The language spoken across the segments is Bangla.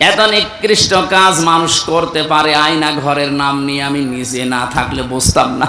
এত নিকৃষ্ট কাজ মানুষ করতে পারে আয়না ঘরের নাম নিয়ে আমি নিজে না থাকলে বুঝতাম না।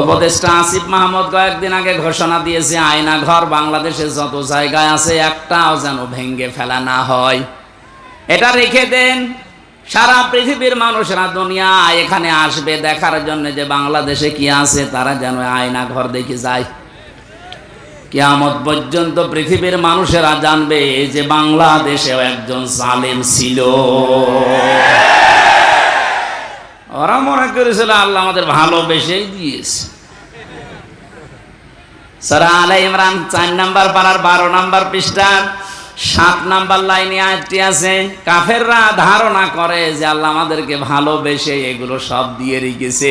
উপদেষ্টা আসিফ মাহমুদ কয়েকদিন আগে ঘোষণা দিয়েছে, আয়না ঘর বাংলাদেশে যত জায়গায় আছে একটাও যেন ভেঙ্গে ফেলা না হয়। এটা রেখে দেন, সারা পৃথিবীর মানুষরা দুনিয়া এখানে আসবে দেখার জন্য যে বাংলাদেশে কি আছে, তারা যেন আয়না ঘর দেখে যায়। কিয়ামত পর্যন্ত পৃথিবীর মানুষেরা জানবে যে বাংলাদেশেও একজন জালেম ছিল। ওরা মনে করেছিল আল্লাহ আমাদের ভালোবেসেই দিয়েছে। সারা আলাই ইমরান চার নাম্বার পাড়ার বারো নাম্বার পৃষ্ঠা সাত নাম্বার লাইনে আয়টি আছে, কাফেররা ধারণা করে যে আল্লাহ আমাদেরকে ভালোবেসে এগুলো সব দিয়ে রেখেছে।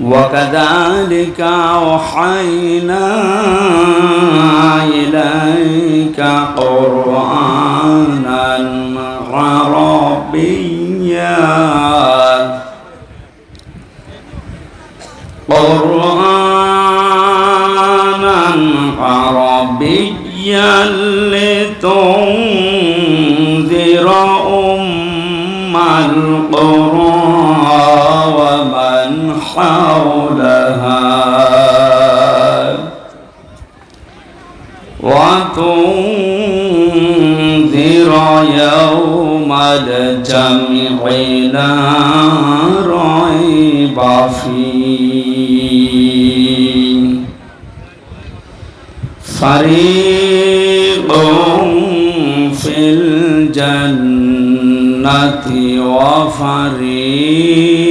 وكذلك أوحينا إليك قرآنا عربيا. قرآنا عربيا لتنذر أم القرى ومن حولها وتنذر يوم الجمع لا ريب فيه فريق في الجنة وفريق في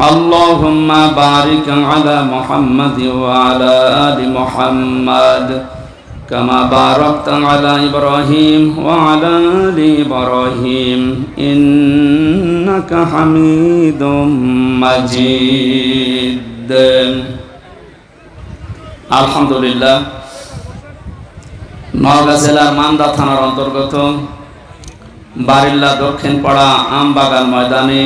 اللهم بارك على محمد وعلى آل محمد كما باركت على إبراهيم وعلى آل إبراهيم إنك حميد مجيد الحمد لله নওগাঁ জেলার মান্দা থানার অন্তর্গত বারিল্লা দক্ষিণ পাড়া আমবাগান ময়দানে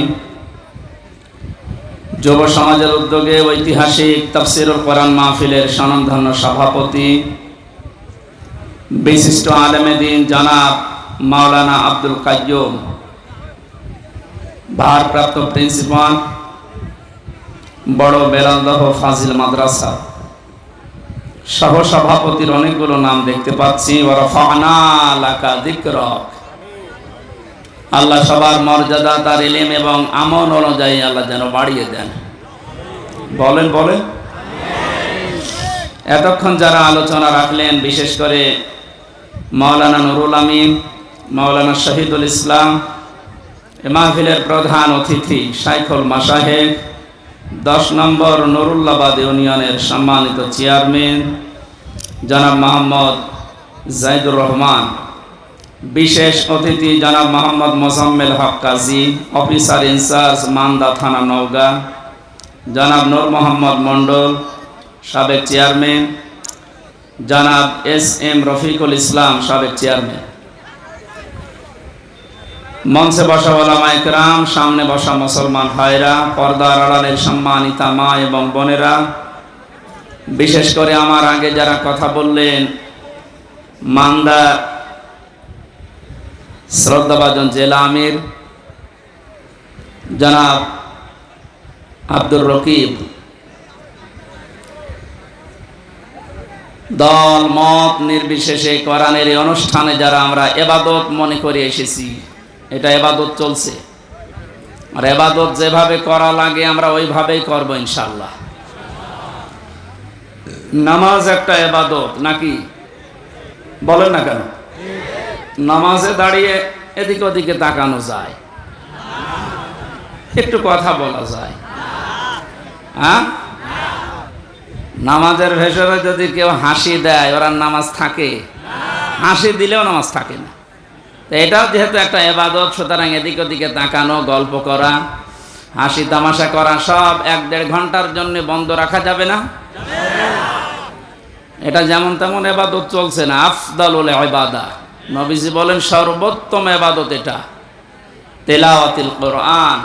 যুব সমাজের উদ্যোগে ঐতিহাসিক তফসিরুল কোরআন মাহফিলের স্বনামধন্য সভাপতি বিশিষ্ট আলেমেদিন জনাব মাওলানা আব্দুল কাইয়ুম, ভারপ্রাপ্ত প্রিন্সিপাল, বড় বেলালদহ ফাজিল মাদ্রাসা সহ সভাপতির অনেকগুলো নাম দেখতে পাচ্ছি। আল্লাহ সবার মর্যাদা, তার এলেম এবং আমন অনুযায়ী আল্লাহ যেন বাড়িয়ে দেন। বলেন বলেন। এতক্ষণ যারা আলোচনা রাখলেন, বিশেষ করে মাওলানা নুরুল আমিন মাওলানা শহীদুল ইসলাম মাহফিলের প্রধান অতিথি সাইফুল মাসাহেব, দশ নম্বর নুরুল্লাবাদ ইউনিয়নের সম্মানিত চেয়ারম্যান, জনাব মোহাম্মদ জাইদুর রহমান। বিশেষ অতিথি জনাব Mohammad Mosammel Haque Kazi, officer in charge Manda থানা নওগাঁ, জনাব নূর মোহাম্মদ মণ্ডল, সাবেক চেয়ারম্যান, জনাব এস এম রফিকুল ইসলাম, সাবেক চেয়ারম্যান। মঞ্চে বসা ওলামা একরাম সামনে বসা মুসলমান ভাইরা, পর্দার আড়ালের সম্মানিতা মা এবং বোনেরা, বিশেষ করে আমার আগে যারা কথা বললেন, মান্দা শ্রদ্ধাভাজন জেলা আমির জনাব আব্দুর রকিব। দল মত নির্বিশেষে কোরআনের এই অনুষ্ঠানে যারা আমরা এবাদত মনে করে এসেছি, এটা এবাদত চলছে। আর এবাদত যেভাবে করা লাগে আমরা ওইভাবেই করব ইনশাল্লাহ নামাজ একটা এবাদত নাকি? বলেন না কেন? নামাজে দাঁড়িয়ে এদিকে ওদিকে তাকানো যায়। একটু কথা বলা যায়। হ্যাঁ? নামাজের ভেসরে যদি কেউ হাসি দেয়, ওরা নামাজ থাকে। হাসি দিলেও নামাজ থাকে না। তো এটাও যেহেতু একটা এবাদত, সুতরাং এদিক ওদিকে তাকানো, গল্প করা, হাসি তামাশা করা, সব এক দেড় ঘণ্টার জন্য বন্ধ রাখা যাবে না। এটা যেমন তেমন এবাদত চলছে না। আফদালুল ইবাদা। নবীজি বলেন, সর্বোত্তম এবাদত এটা, তেলাওয়াতিল কোরআন।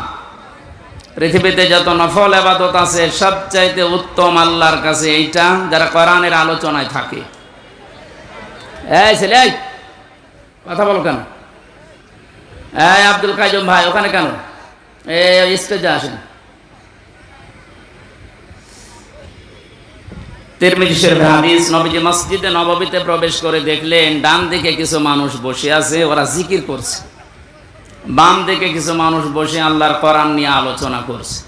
পৃথিবীতে যত নফল এবাদত আছে, সবচাইতে উত্তম আল্লাহর কাছে এইটা যারা কোরআনের আলোচনায় থাকে। ছেলে কথা বলো কেন? এই আব্দুল কাইজম ভাই, ওখানে কেন? এই স্টেজে আসেন। মসজিদে নববীতে প্রবেশ করে দেখলেন কিছু মানুষ বসে আছে, ওরা করছে। বাম দিকে কিছু মানুষ বসে আল্লাহর নিয়ে আলোচনা করছে।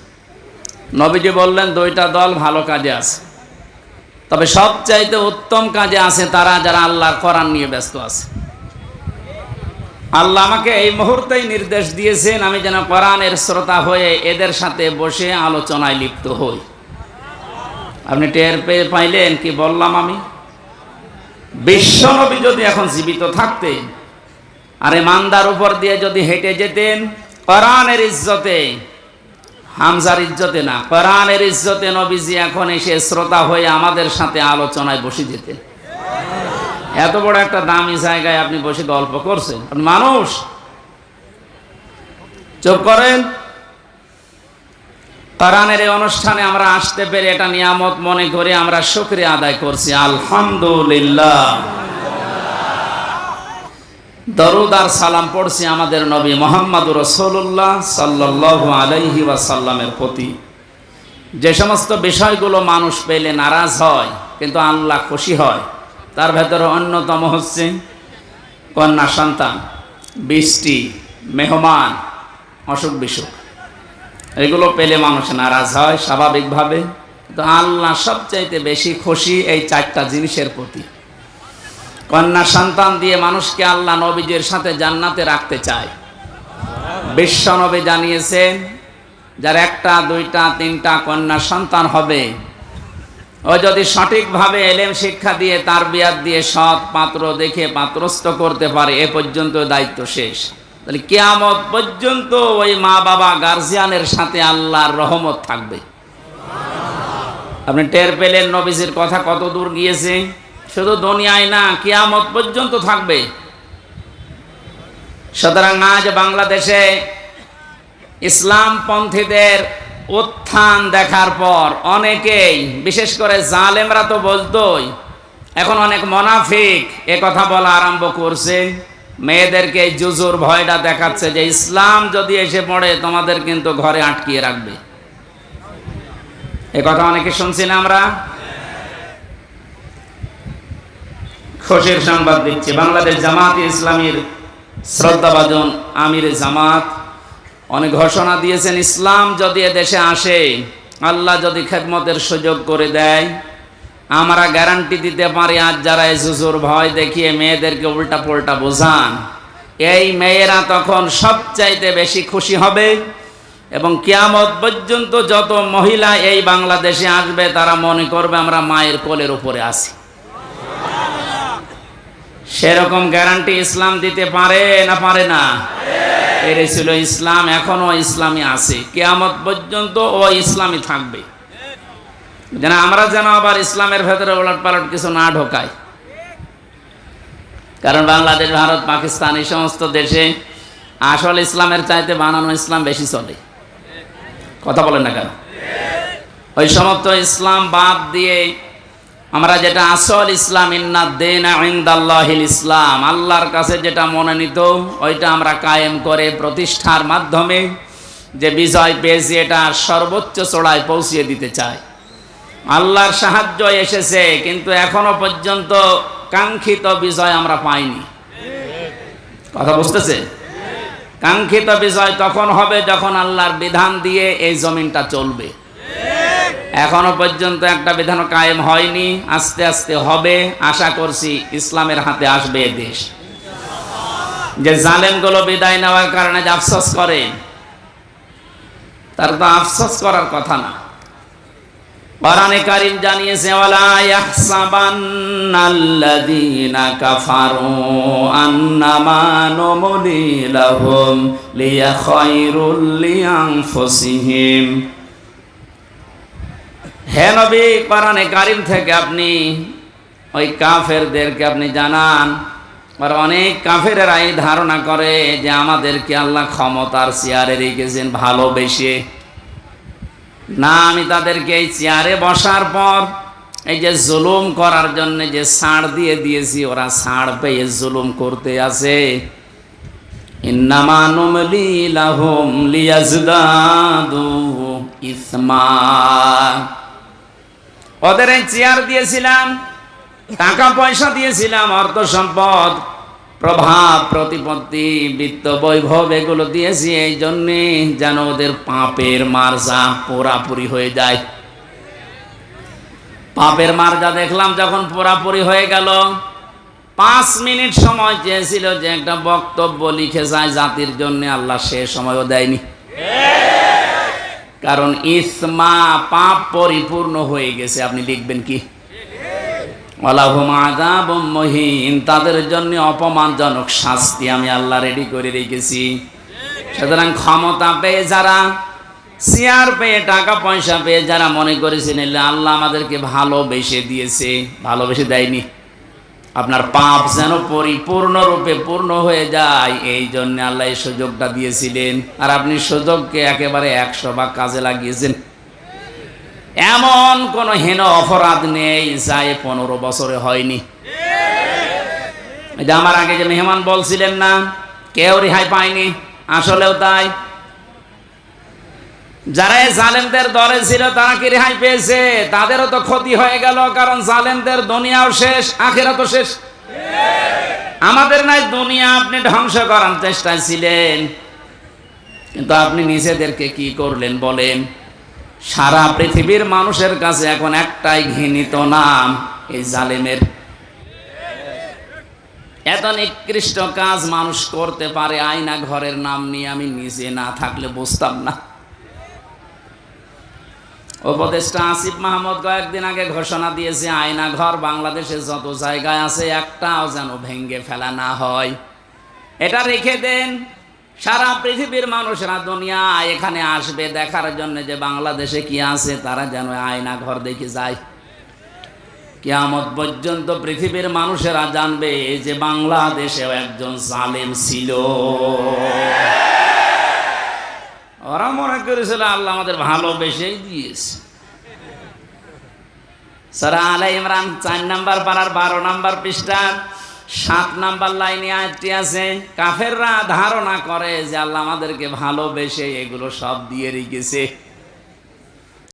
নবীজি বললেন, দুইটা দল ভালো কাজে আছে। তবে সবচাইতে উত্তম কাজে আছে তারা যারা আল্লাহর কোরআন নিয়ে ব্যস্ত আছে। আল্লাহ আমাকে এই মুহূর্তেই নির্দেশ দিয়েছেন, আমি যেন কোরআনের শ্রোতা হয়ে এদের সাথে বসে আলোচনায় লিপ্ত হই। আপনি টের পেয়ে পাইলেন কি বললাম আমি? বিশ্বনবী যদি এখন জীবিত থাকতেন আর মান্দার উপর দিয়ে যদি হেঁটে যেতেন, কোরআনের ইজ্জতে, হামজার ইজ্জতে না, কোরআনের ইজ্জতে নবীজি এখন এসে শ্রোতা হয়ে আমাদের সাথে আলোচনায় বসে যেতেন। এত বড় একটা দামি জায়গায় আপনি বসে গল্প করছেন। মানুষ। চুপ করেন। কোরআনের এই অনুষ্ঠানে আমরা আসতে পেরে এটা নিয়ামত মনে করে আমরা শুক্রিয়া আদায় করছি। আলহামদুলিল্লাহ। দরুদ আর সালাম পড়ছি আমাদের নবী মোহাম্মদ রসুল্লাহ সাল্লাহ আলাইহি ওয়াসাল্লামের প্রতি। যে সমস্ত বিষয়গুলো মানুষ পেলে নারাজ হয়, কিন্তু আল্লাহ খুশি হয়, তার ভেতরে অন্যতম হচ্ছে কন্যা সন্তান, বৃষ্টি, মেহমান অসুখ বিসুখ এগুলো পেলে মানুষ নারাজ হয় স্বাভাবিকভাবে। তো আল্লাহ সবচাইতে বেশি খুশি এই চারটা জিনিসের প্রতি। কন্যা সন্তান দিয়ে মানুষকে আল্লাহ নবীজের সাথে জান্নাতে রাখতে চায়। বিশ্ব নবী জানিয়েছেন, যার একটা, দুইটা, তিনটা কন্যা সন্তান হবে, ও যদি সঠিকভাবে এলেম শিক্ষা দিয়ে, তার বিয়াদ দিয়ে সৎ পাত্র দেখে পাত্রস্থ করতে পারে, এ পর্যন্ত দায়িত্ব শেষ। তাহলে কেয়ামত পর্যন্ত ওই মা বাবা গার্জিয়ানের সাথে আল্লাহর রহমত থাকবে। আপনি টের পেলেন নবীজির কথা কত দূর গিয়েছে? শুধু দুনিয়ায় না, কিয়ামত পর্যন্ত থাকবে। সুতরাং আজ বাংলাদেশে ইসলাম পন্থীদের উত্থান দেখার পর অনেকেই, বিশেষ করে জালেমরা তো বলতোই, এখন অনেক মনাফিক এ কথা বলা আরম্ভ করছে। মেয়েদেরকে জুজুর ভয়টা দেখাচ্ছে যে ইসলাম যদি এসে পড়ে, তোমাদের কিন্তু ঘরে আটকিয়ে রাখবে। এ কথা অনেকে শুনছি না আমরা? খুশির সংবাদ দিচ্ছি। বাংলাদেশ জামাত ইসলামীর শ্রদ্ধাভাজন আমির জামাত, অনেক ঘোষণা দিয়েছেন, ইসলাম যদি দেশে আসে, আল্লাহ যদি খেদমতের সুযোগ করে দেয় আমরা গ্যারান্টি দিতে পারি আজ যারা জুজুর ভয় দেখিয়ে মেয়েদেরকে উল্টা পোল্টা বোঝান, এই মেয়েরা তখন সবচাইতে বেশি খুশি হবে এবং কিয়ামত পর্যন্ত যত মহিলা এই বাংলাদেশে আসবে, তারা মনে করবে আমরা মায়ের কোলের উপরে আছি। সেরকম গ্যারান্টি ইসলাম দিতে পারে না পারে না? এর ছিল ইসলাম, এখনও ইসলামী আছে। কেয়ামত পর্যন্ত ও ইসলামী থাকবে। যেন আমরা যেন আবার ইসলামের ভেতরে ওলট পালট কিছু না ঢোকাই। কারণ বাংলাদেশ, ভারত, পাকিস্তান এই সমস্ত দেশে আসল ইসলামের চাইতে বানানো ইসলাম বেশি চলে। কথা বলেন না কেন? ওই সমস্ত ইসলাম বাদ দিয়ে আমরা যেটা আসল ইসলাম, ইন্না দেন ইসলাম, আল্লাহর কাছে যেটা মনোনীত, ওইটা আমরা কায়েম করে প্রতিষ্ঠার মাধ্যমে যে বিজয় পেয়েছি, এটা সর্বোচ্চ চড়ায় পৌঁছিয়ে দিতে চাই। আল্লাহর সাহায্য এসেছে, কিন্তু এখনও পর্যন্ত কাঙ্ক্ষিত বিজয় আমরা পাইনি। কথা বুঝতেছে? কাঙ্ক্ষিত বিজয় তখন হবে যখন আল্লাহর বিধান দিয়ে এই জমিনটা চলবে। এখনও পর্যন্ত একটা বিধান কায়েম হয়নি, আস্তে আস্তে হবে। আশা করছি ইসলামের হাতে আসবে দেশ। যে জালেমগুলো বিদায় নেওয়ার কারণে যে আফসোস করে, তার তো আফসোস করার কথা না। কোরআনে কারিম জানিয়েছে, ওয়ালা ইয়াহসাবান্নাল্লাযীনা কাফারু কারিম থেকে আপনি ওই কাফেরদেরকে আপনি জানান। আর অনেক কাফেরেরা এই ধারণা করে যে আমাদেরকে আল্লাহ ক্ষমতার চেয়ারে রেখেছেন ভালোবেসে না, আমি তাদেরকে এই চেয়ারে বসার পর এই যে জুলুম করার জন্য যে ছাড় দিয়ে দিয়েছি, ওরা ছাড় পেয়ে জুলুম করতে ইসমা। ওদের এই চেয়ার দিয়েছিলাম, টাকা পয়সা দিয়েছিলাম, অর্থ সম্পদ। প্রভাব প্রতিপত্তি বৃত্ত বৈভব এগুলো দিয়েছি এই জন্যে যেন ওদের পাপের মার্জা পোড়াপুরি হয়ে যায়। পাপের মার্জা দেখলাম যখন পোড়াপুরি হয়ে গেল, পাঁচ মিনিট সময় চেয়েছিল যে একটা বক্তব্য লিখে যায় জাতির জন্য, আল্লাহ সে সময়ও দেয়নি। কারণ ইসমা পাপ পরিপূর্ণ হয়ে গেছে, আপনি লিখবেন কি? মুহিন। তাদের জন্য অপমানজনক শাস্তি আমি আল্লাহ রেডি করে রেখেছি। সুতরাং ক্ষমতা পেয়ে যারা চেয়ার পেয়ে, টাকা পয়সা পেয়ে যারা মনে করেছেন আল্লাহ আমাদেরকে ভালোবেসে দিয়েছে, ভালোবেসে দেয়নি। আপনার পাপ যেন পরিপূর্ণরূপে পূর্ণ হয়ে যায়। এই জন্য আল্লাহ এই সুযোগটা দিয়েছিলেন। আর আপনি সুযোগকে একেবারে একশো ভাগ কাজে লাগিয়েছেন। এমন কোন হেন অপরাধ নেই যা এ পনেরো বছরে হয়নি। আমার আগে যে মেহমান বলছিলেন না, কেউ রেহাই পায়নি। আসলেও তাই। যারা জালেমদের দলে ছিল, তারা কি রেহাই পেয়েছে? তাদেরও তো ক্ষতি হয়ে গেল, কারণ জালেমদের দুনিয়াও শেষ আখেরা তো শেষ। আমাদের নাই দুনিয়া, আপনি ধ্বংস করার চেষ্টায় ছিলেন। কিন্তু আপনি নিজেদেরকে কি করলেন বলেন? সারা পৃথিবীর মানুষের কাছে এখন একটাই ঘৃণিত নাম, এই জালেমের। এত নিকৃষ্ট কাজ মানুষ করতে পারে আয়না ঘরের নাম নিয়ে, আমি নিজে না থাকলে বুঝতাম না। উপদেষ্টা আসিফ মাহমুদ কয়েকদিন আগে ঘোষণা দিয়েছে, আয়না ঘর বাংলাদেশে যত জায়গায় আছে একটাও যেন ভেঙ্গে ফেলা না হয়। এটা রেখে দেন সারা পৃথিবীর মানুষরা দুনিয়া এখানে আসবে দেখার জন্য যে বাংলাদেশে কি আছে, তারা যেন আয়না ঘর দেখে যায়। কিয়ামত পর্যন্ত পৃথিবীর মানুষেরা জানবে যে বাংলাদেশেও একজন সালেম ছিল। ওরা মনে করেছিল, আল্লাহ আমাদের ভালোবেসেই দিয়েছে। সারা আলাই ইমরান চার নাম্বার পাড়ার বারো নাম্বার পৃষ্ঠা সাত নাম্বার লাইনে আটটি আছে, কাফেররা ধারণা করে যে আল্লাহ আমাদেরকে ভালোবেসে এগুলো সব দিয়ে রেখেছে।